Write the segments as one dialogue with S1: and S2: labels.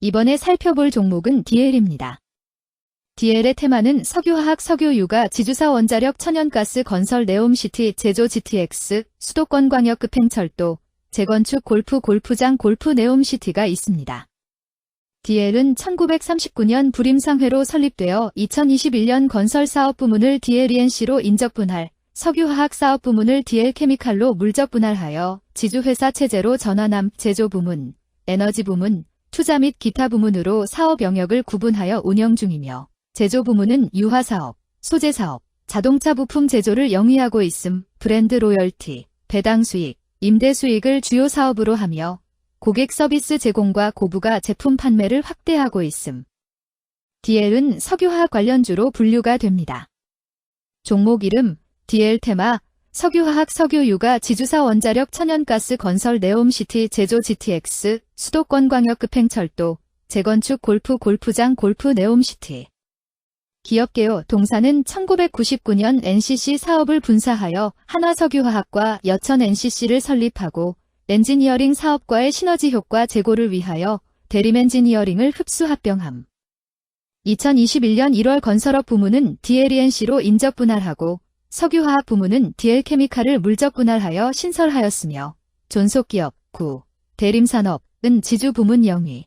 S1: 이번에 살펴볼 종목은 DL입니다. DL의 테마는 석유화학 석유유가 지주사 원자력 천연가스 건설 네옴시티 제조 GTX 수도권 광역 급 행철도 재건축 골프 골프장 골프 네옴시티가 있습니다. DL은 1939년 불임상회로 설립되어 2021년 건설 사업 부문을 DLENC로 인적 분할, 석유화학 사업 부문을 DL케미칼로 물적 분할하여 지주회사 체제로 전환함 제조 부문, 에너지 부문, 투자 및 기타 부문으로 사업 영역을 구분하여 운영 중이며 제조 부문은 유화 사업, 소재 사업, 자동차 부품 제조를 영위하고 있음, 브랜드 로열티, 배당 수익, 임대 수익을 주요 사업으로 하며 고객 서비스 제공과 고부가 제품 판매를 확대하고 있음. DL은 석유화학 관련주로 분류가 됩니다. 종목 이름 DL 테마 석유화학 석유유가 지주사 원자력 천연가스 건설 네옴시티 제조 GTX 수도권 광역급 행철도 재건축 골프 골프장 골프 네옴시티 기업개요 동사는 1999년 NCC 사업을 분사하여 한화석유화학과 여천 NCC를 설립하고 엔지니어링 사업과의 시너지 효과 제고를 위하여 대림 엔지니어링을 흡수 합병함. 2021년 1월 건설업 부문은 DLENC로 인적 분할하고 석유화학 부문은 DL케미칼을 물적 분할하여 신설하였으며 존속기업 9, 대림산업은 지주 부문 영위.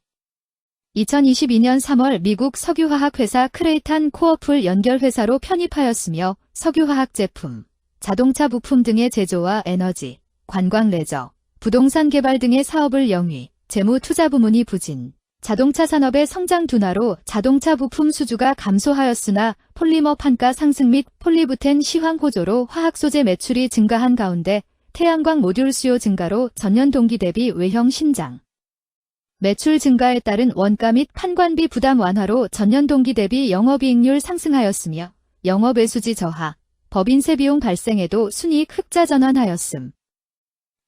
S1: 2022년 3월 미국 석유화학 회사 크레이탄 코어풀 연결회사로 편입하였으며 석유화학 제품, 자동차 부품 등의 제조와 에너지, 관광 레저, 부동산 개발 등의 사업을 영위, 재무 투자 부문이 부진, 자동차 산업의 성장 둔화로 자동차 부품 수주가 감소하였으나 폴리머 판가 상승 및 폴리부텐 시황 호조로 화학 소재 매출이 증가한 가운데 태양광 모듈 수요 증가로 전년 동기 대비 외형 신장. 매출 증가에 따른 원가 및 판관비 부담 완화로 전년 동기 대비 영업이익률 상승하였으며 영업외수지 저하, 법인세 비용 발생에도 순이익 흑자 전환하였음.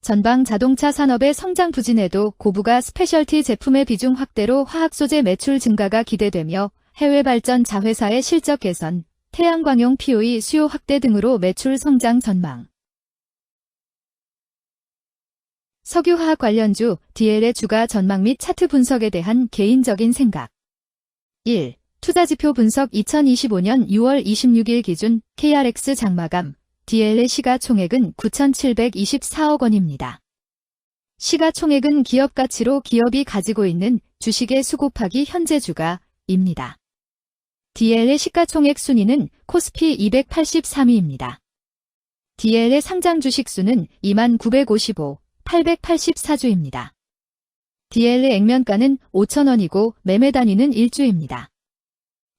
S1: 전방 자동차 산업의 성장 부진에도 고부가 스페셜티 제품의 비중 확대로 화학소재 매출 증가가 기대되며 해외 발전 자회사의 실적 개선, 태양광용 POE 수요 확대 등으로 매출 성장 전망. 석유화학 관련주 DL의 주가 전망 및 차트 분석에 대한 개인적인 생각 1. 투자지표 분석 2025년 6월 26일 기준 KRX 장마감 DL의 시가총액은 9,724억 원입니다. 시가총액은 기업 가치로 기업이 가지고 있는 주식의 수 곱하기 현재 주가입니다. DL의 시가총액 순위는 코스피 283위입니다. DL의 상장 주식 수는 2955, 884주입니다. DL의 액면가는 5천원이고 매매 단위는 1주입니다.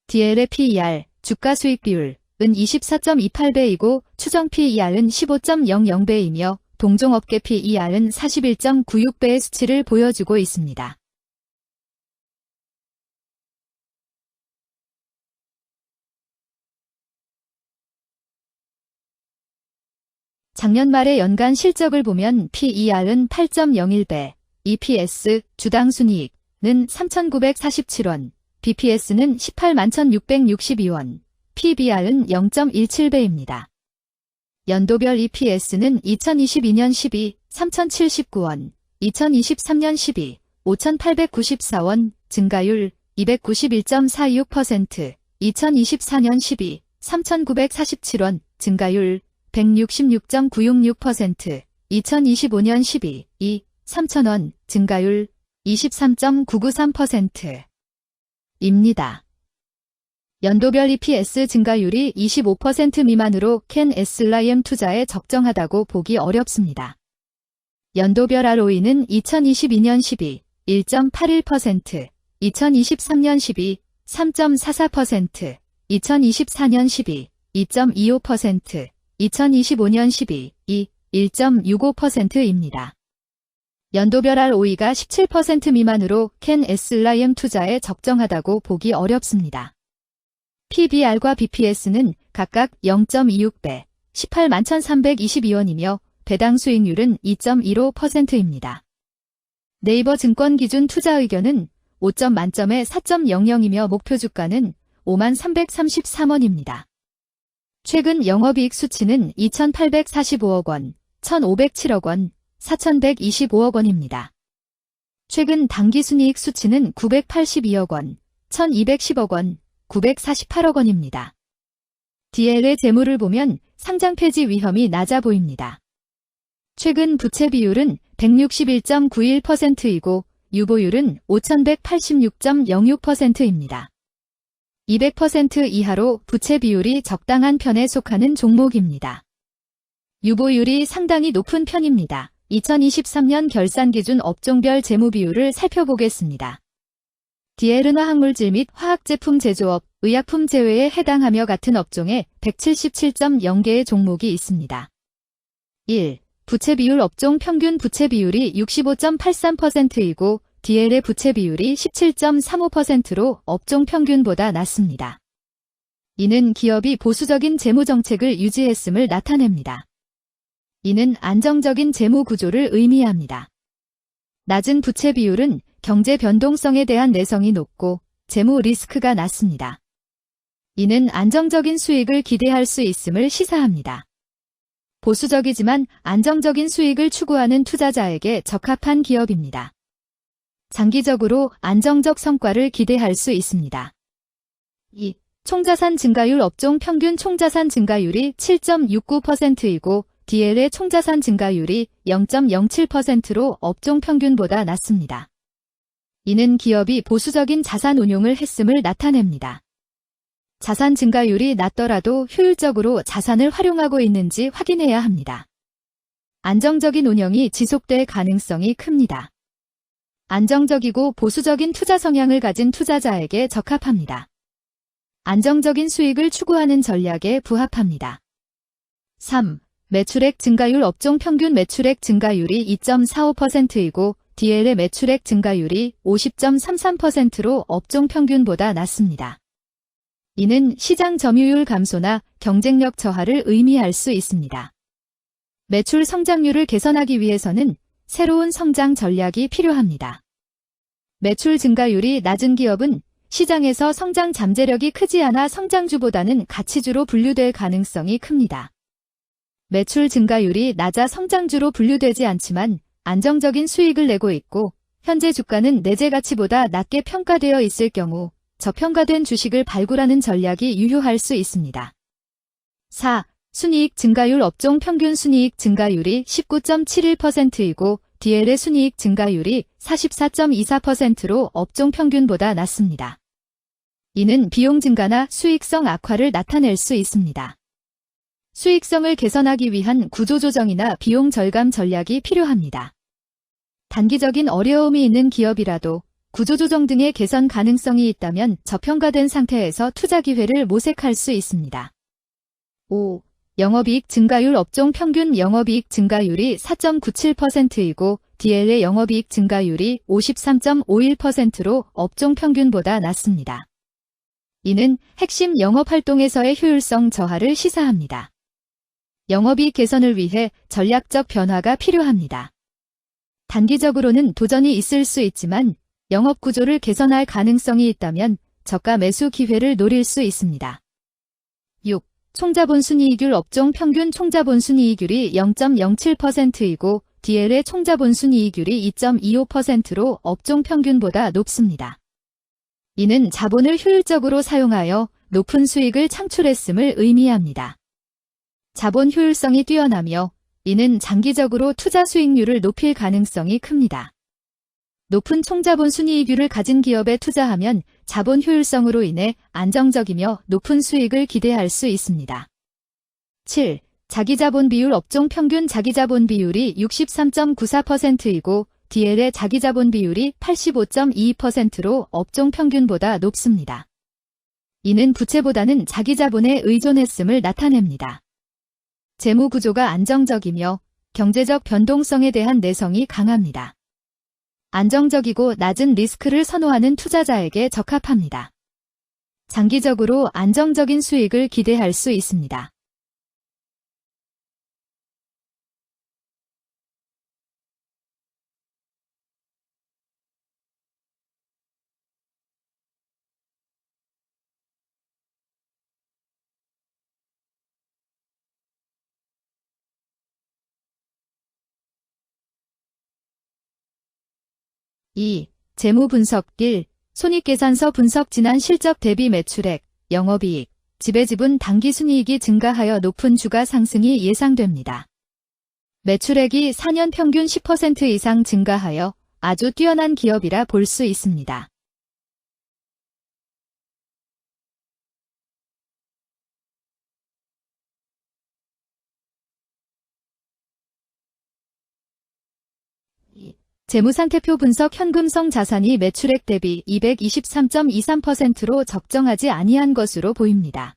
S1: DL의 PER, 주가 수익 비율, 은 24.28배이고 추정 PER은 15.00배이며 동종업계 PER은 41.96배의 수치를 보여주고 있습니다. 작년 말의 연간 실적을 보면 PER은 8.01배, EPS, 주당 순이익은 3,947원, BPS는 18만 1,662원, PBR은 0.17배입니다. 연도별 EPS는 2022년 12, 3,079원, 2023년 12, 5,894원, 증가율 291.46%, 2024년 12, 3,947원, 증가율 166.966%, 2025년 12, 2, 3,000원, 증가율 23.993%입니다. 연도별 EPS 증가율이 25% 미만으로 캔 에슬라이엠 투자에 적정하다고 보기 어렵습니다. 연도별 ROE는 2022년 12, 1.81%, 2023년 12, 3.44%, 2024년 12, 2.25%, 2025년 12, 2, 1.65%입니다. 연도별 ROE가 17% 미만으로 캔 에슬라이엠 투자에 적정하다고 보기 어렵습니다. PBR과 BPS는 각각 0.26배, 18만 1322원이며 배당 수익률은 2.15%입니다. 네이버 증권 기준 투자 의견은 5점 만점에 4.00이며 목표 주가는 5만 333원입니다. 최근 영업이익 수치는 2,845억 원, 1,507억 원, 4,125억 원입니다. 최근 당기순이익 수치는 982억 원, 1210억 원, 948억 원입니다. DL의 재무를 보면 상장 폐지 위험이 낮아 보입니다. 최근 부채 비율은 161.91%이고 유보율은 5186.06%입니다. 200% 이하로 부채 비율이 적당한 편에 속하는 종목입니다. 유보율이 상당히 높은 편입니다. 2023년 결산 기준 업종별 재무 비율을 살펴보겠습니다. 디에르나 항물질 및 화학제품 제조업, 의약품 제외에 해당하며 같은 업종에 177.0개의 종목이 있습니다. 1. 부채 비율 업종 평균 부채 비율이 65.83%이고 DL의 부채 비율이 17.35%로 업종 평균보다 낮습니다. 이는 기업이 보수적인 재무 정책을 유지했음을 나타냅니다. 이는 안정적인 재무 구조를 의미합니다. 낮은 부채 비율은 경제 변동성에 대한 내성이 높고 재무 리스크가 낮습니다. 이는 안정적인 수익을 기대할 수 있음을 시사합니다. 보수적이지만 안정적인 수익을 추구하는 투자자에게 적합한 기업입니다. 장기적으로 안정적 성과를 기대할 수 있습니다. 2. 총자산 증가율 업종 평균 총자산 증가율이 7.69%이고 DL의 총자산 증가율이 0.07%로 업종 평균보다 낮습니다. 이는 기업이 보수적인 자산 운용을 했음을 나타냅니다. 자산 증가율이 낮더라도 효율적으로 자산을 활용하고 있는지 확인해야 합니다. 안정적인 운영이 지속될 가능성이 큽니다. 안정적이고 보수적인 투자 성향을 가진 투자자에게 적합합니다. 안정적인 수익을 추구하는 전략에 부합합니다. 3. 매출액 증가율 업종 평균 매출액 증가율이 2.45%이고 DL의 매출액 증가율이 50.33%로 업종 평균보다 낮습니다. 이는 시장 점유율 감소나 경쟁력 저하를 의미할 수 있습니다. 매출 성장률을 개선하기 위해서는 새로운 성장 전략이 필요합니다. 매출 증가율이 낮은 기업은 시장에서 성장 잠재력이 크지 않아 성장주보다는 가치주로 분류될 가능성이 큽니다. 매출 증가율이 낮아 성장주로 분류되지 않지만 안정적인 수익을 내고 있고 현재 주가는 내재 가치보다 낮게 평가되어 있을 경우 저평가된 주식을 발굴하는 전략이 유효할 수 있습니다. 4. 순이익 증가율 업종 평균 순이익 증가율이 19.71%이고 DL의 순이익 증가율이 44.24%로 업종 평균보다 낮습니다. 이는 비용 증가나 수익성 악화를 나타낼 수 있습니다. 수익성을 개선하기 위한 구조조정이나 비용 절감 전략이 필요합니다. 단기적인 어려움이 있는 기업이라도 구조조정 등의 개선 가능성이 있다면 저평가된 상태에서 투자 기회를 모색할 수 있습니다. 5. 영업이익 증가율 업종 평균 영업이익 증가율이 4.97%이고 DL의 영업이익 증가율이 53.51%로 업종 평균보다 낮습니다. 이는 핵심 영업활동에서의 효율성 저하를 시사합니다. 영업이익 개선을 위해 전략적 변화가 필요합니다. 단기적으로는 도전이 있을 수 있지만 영업 구조를 개선할 가능성이 있다면 저가 매수 기회를 노릴 수 있습니다. 6. 총자본 순이익률 업종 평균 총자본 순이익률이 0.07%이고 DL의 총자본 순이익률이 2.25%로 업종 평균보다 높습니다. 이는 자본을 효율적으로 사용하여 높은 수익을 창출했음을 의미합니다. 자본 효율성이 뛰어나며 이는 장기적으로 투자 수익률을 높일 가능성이 큽니다. 높은 총자본 순이익률을 가진 기업에 투자하면 자본 효율성으로 인해 안정적이며 높은 수익을 기대할 수 있습니다. 7. 자기자본 비율 업종 평균 자기자본 비율이 63.94%이고 DL의 자기자본 비율이 85.22%로 업종 평균보다 높습니다. 이는 부채보다는 자기자본에 의존했음을 나타냅니다. 재무 구조가 안정적이며 경제적 변동성에 대한 내성이 강합니다. 안정적이고 낮은 리스크를 선호하는 투자자에게 적합합니다. 장기적으로 안정적인 수익을 기대할 수 있습니다. 2. 재무 분석 1. 손익계산서 분석 지난 실적 대비 매출액, 영업이익, 지배지분 당기순이익이 증가하여 높은 주가 상승이 예상됩니다. 매출액이 4년 평균 10% 이상 증가하여 아주 뛰어난 기업이라 볼 수 있습니다. 재무상태표 분석 현금성 자산이 매출액 대비 223.23%로 적정하지 아니한 것으로 보입니다.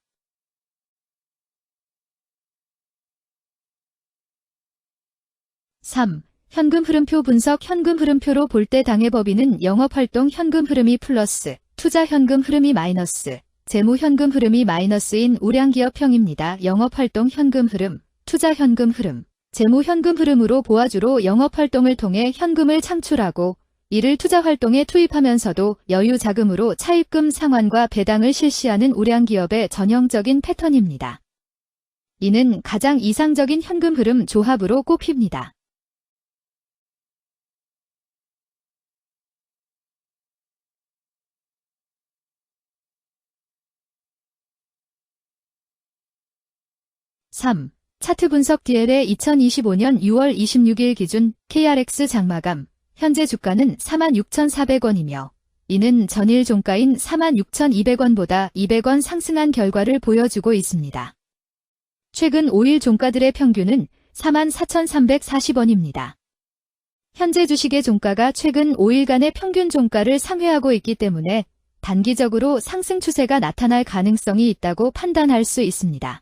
S1: (3) 현금 흐름표 분석 현금 흐름표로 볼 때 당해 법인은 영업활동 현금 흐름이 플러스, 투자 현금 흐름이 마이너스, 재무 현금 흐름이 마이너스인 우량기업형입니다. 영업활동 현금 흐름, 투자 현금 흐름, 재무 현금 흐름으로 보아주로 영업활동을 통해 현금을 창출하고 이를 투자활동에 투입하면서도 여유 자금으로 차입금 상환과 배당을 실시하는 우량기업의 전형적인 패턴입니다. 이는 가장 이상적인 현금 흐름 조합으로 꼽힙니다. (3) 차트 분석 DL의 2025년 6월 26일 기준 KRX 장마감 현재 주가는 46,400원이며 이는 전일 종가인 46,200원보다 200원 상승한 결과를 보여주고 있습니다. 최근 5일 종가들의 평균은 44,340원입니다. 현재 주식의 종가가 최근 5일간의 평균 종가를 상회하고 있기 때문에 단기적으로 상승 추세가 나타날 가능성이 있다고 판단할 수 있습니다.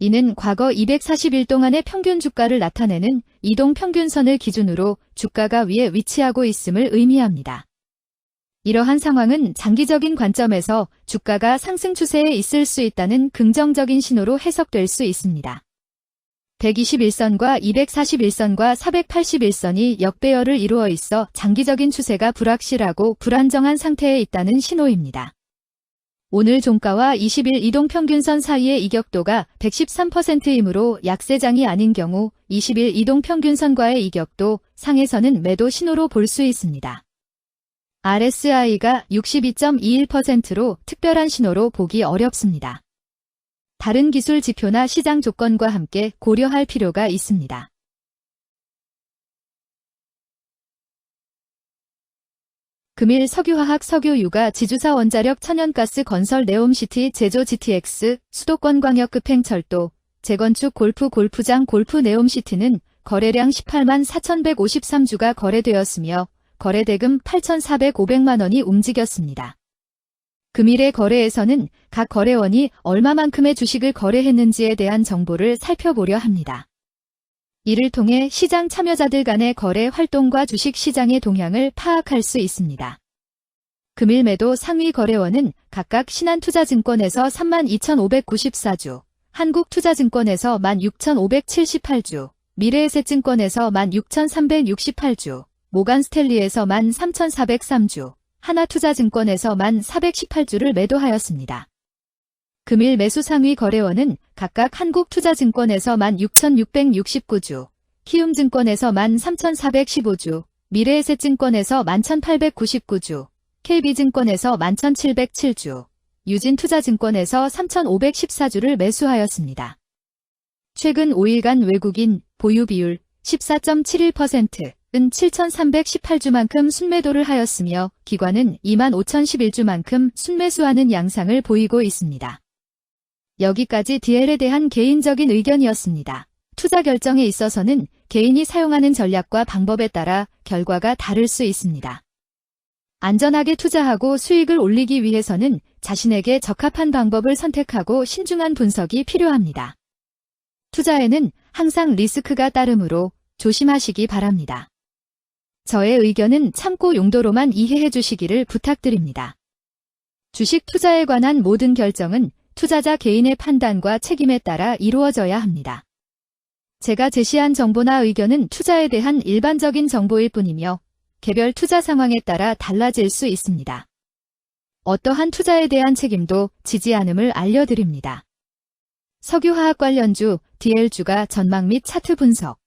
S1: 이는 과거 240일 동안의 평균 주가를 나타내는 이동 평균선을 기준으로 주가가 위에 위치하고 있음을 의미합니다. 이러한 상황은 장기적인 관점에서 주가가 상승 추세에 있을 수 있다는 긍정적인 신호로 해석될 수 있습니다. 121선과 241선과 481선이 역배열을 이루어 있어 장기적인 추세가 불확실하고 불안정한 상태에 있다는 신호입니다. 오늘 종가와 20일 이동평균선 사이의 이격도가 113%이므로 약세장이 아닌 경우 20일 이동평균선과의 이격도 상에서는 매도 신호로 볼 수 있습니다. RSI가 62.21%로 특별한 신호로 보기 어렵습니다. 다른 기술 지표나 시장 조건과 함께 고려할 필요가 있습니다. 금일 석유화학 석유유가 지주사 원자력 천연가스 건설 네옴시티 제조 GTX 수도권 광역급행철도 재건축 골프 골프장 골프 네옴시티는 거래량 18만 4,153주가 거래되었으며 거래대금 8,400-500만 원이 움직였습니다. 금일의 거래에서는 각 거래원이 얼마만큼의 주식을 거래했는지에 대한 정보를 살펴보려 합니다. 이를 통해 시장 참여자들 간의 거래 활동과 주식 시장의 동향을 파악할 수 있습니다. 금일 매도 상위 거래원은 각각 신한투자증권에서 32,594주, 한국투자증권에서 16,578주, 미래에셋증권에서 16,368주, 모간스텔리에서 13,403주, 하나투자증권에서 1,418주를 매도하였습니다. 금일 매수 상위 거래원은 각각 한국투자증권에서 16,669주, 키움증권에서 13,415주, 미래에셋증권에서 11,899주, KB증권에서 11,707주, 유진투자증권에서 3,514주를 매수하였습니다. 최근 5일간 외국인 보유 비율 14.71%은 7,318주만큼 순매도를 하였으며 기관은 25,011주만큼 순매수하는 양상을 보이고 있습니다. 여기까지 DL에 대한 개인적인 의견이었습니다. 투자 결정에 있어서는 개인이 사용하는 전략과 방법에 따라 결과가 다를 수 있습니다. 안전하게 투자하고 수익을 올리기 위해서는 자신에게 적합한 방법을 선택하고 신중한 분석이 필요합니다. 투자에는 항상 리스크가 따르므로 조심하시기 바랍니다. 저의 의견은 참고 용도로만 이해해 주시기를 부탁드립니다. 주식 투자에 관한 모든 결정은 투자자 개인의 판단과 책임에 따라 이루어져야 합니다. 제가 제시한 정보나 의견은 투자에 대한 일반적인 정보일 뿐이며 개별 투자 상황에 따라 달라질 수 있습니다. 어떠한 투자에 대한 책임도 지지 않음을 알려드립니다. 석유화학 관련주, DL주가 전망 및 차트 분석